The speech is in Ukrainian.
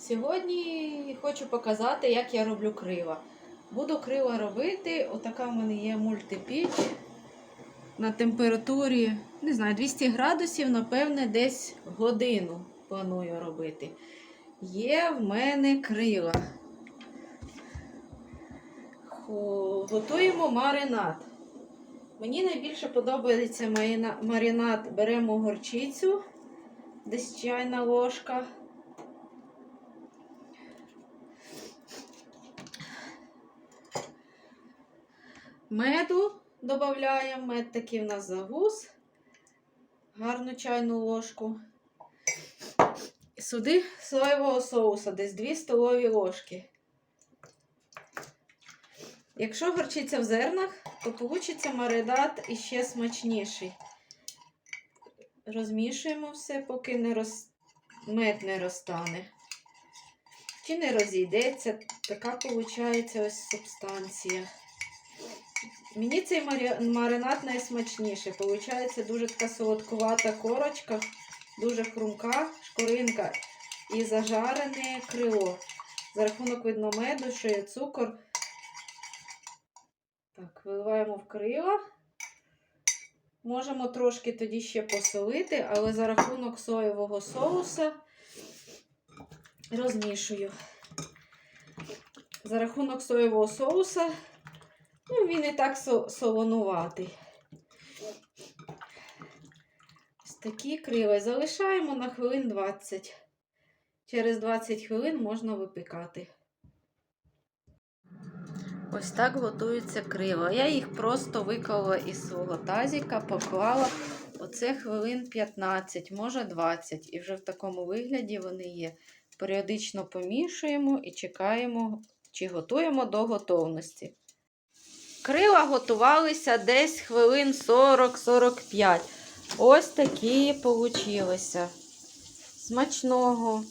Сьогодні хочу показати, як я роблю крила. Буду крила робити. Отака в мене є мультипіч на температурі, не знаю, 200 градусів, напевне, десь годину планую робити. Є в мене крила. Готуємо маринад. Мені найбільше подобається маринад. Беремо горчицю, десь чайна ложка. Меду додаємо, мед такий в нас загус, гарну чайну ложку. Сюди соєвого соуса, десь 2 столові ложки. Якщо горчиця в зернах, то вийде маринад іще смачніший. Розмішуємо все, поки не роз... мед не розтане. Чи не розійдеться, така виходить ось субстанція. Мені цей маринад найсмачніший. Получається дуже така солодкувата корочка, дуже хрумка шкуринка і зажарене крило. За рахунок видно меду, що є цукор. Так, виливаємо в крила. Можемо трошки тоді ще посолити, але за рахунок соєвого соуса розмішую. За рахунок соєвого соуса Ну, він і так солонуватий. Ось такі крила. Залишаємо на хвилин 20. Через 20 хвилин можна випікати. Ось так готуються крила. Я їх просто виклала із свого тазіка, поклала. Оце хвилин 15, може 20. І вже в такому вигляді вони є. Періодично помішуємо і чекаємо, чи готуємо до готовності. Крила готувалися десь хвилин 40-45. Ось такі получилися. Смачного!